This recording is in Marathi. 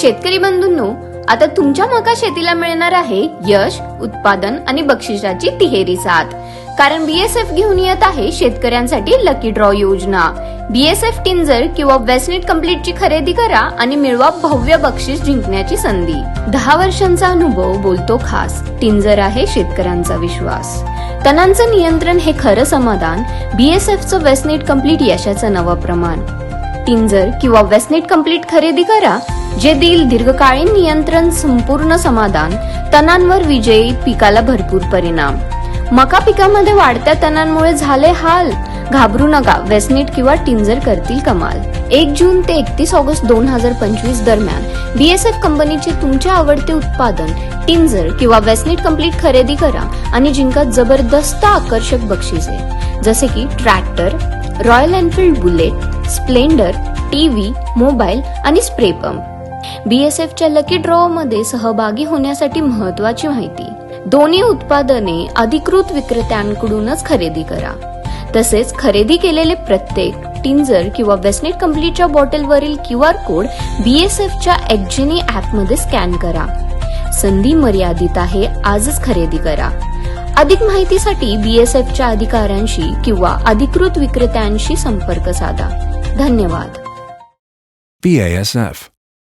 शेतकरी बंधूंनो आता तुमच्या मका शेतीला मिळणार आहे यश उत्पादन आणि बक्षिसाची तिहेरी साथ. कारण बीएसएफ घेऊन येत आहे शेतकऱ्यांसाठी लकी ड्रॉ योजना. बीएसएफ टिंजर किंवा वेस्टनेट कम्प्लीटची खरेदी करा आणि मिळवा भव्य बक्षीस जिंकण्याची संधी. दहा वर्षांचा अनुभव बोलतो खास. टिंजर आहे शेतकऱ्यांचा विश्वास. तणांचं नियंत्रण हे खरं समाधान बीएसएफचं वेस्टनेट कंप्लीट यशाचं नवं प्रमाण. टिंजर किंवा वेस्टनेट कंप्लीट खरेदी करा जे देईल दीर्घकालीन नियंत्रण संपूर्ण समाधान तणांवर विजयी पिकाला भरपूर परिणाम. मका पिकामध्ये वाढत्या तणांमुळे झाले हाल. घाबरू नका वेस्टनेट किंवा टिंजर करतील कमाल. एक जून ते एकतीस ऑगस्ट दोन हजार पंचवीस दरम्यान बीएसएफ कंपनीचे तुमचे आवडते उत्पादन टिंजर किंवा वेस्टनेट कंप्लीट खरेदी करा आणि जिंका जबरदस्त आकर्षक बक्षिसे. जसे की tractor Royal Enfield Bullet Splendor TV mobile आणि स्प्रे पंप. बीएसएफच्या लकी ड्रॉमध्ये सहभागी होण्यासाठी महत्वाची माहिती. दोन्ही उत्पादने अधिकृत विक्रेत्यांकडूनच खरेदी करा. तसेच खरेदी केलेले प्रत्येक टिंजर किंवा वेस्टनेट कंप्लीटच्या बॉटलवरील क्यू आर कोड बीएसएफच्या एक्जेनी ॲपमध्ये स्कॅन करा. संधी मर्यादित आहे आजच खरेदी करा. अधिक माहितीसाठी बीएसएफच्या अधिकाऱ्यांशी किंवा अधिकृत विक्रेत्यांशी संपर्क साधा. धन्यवाद. BASF.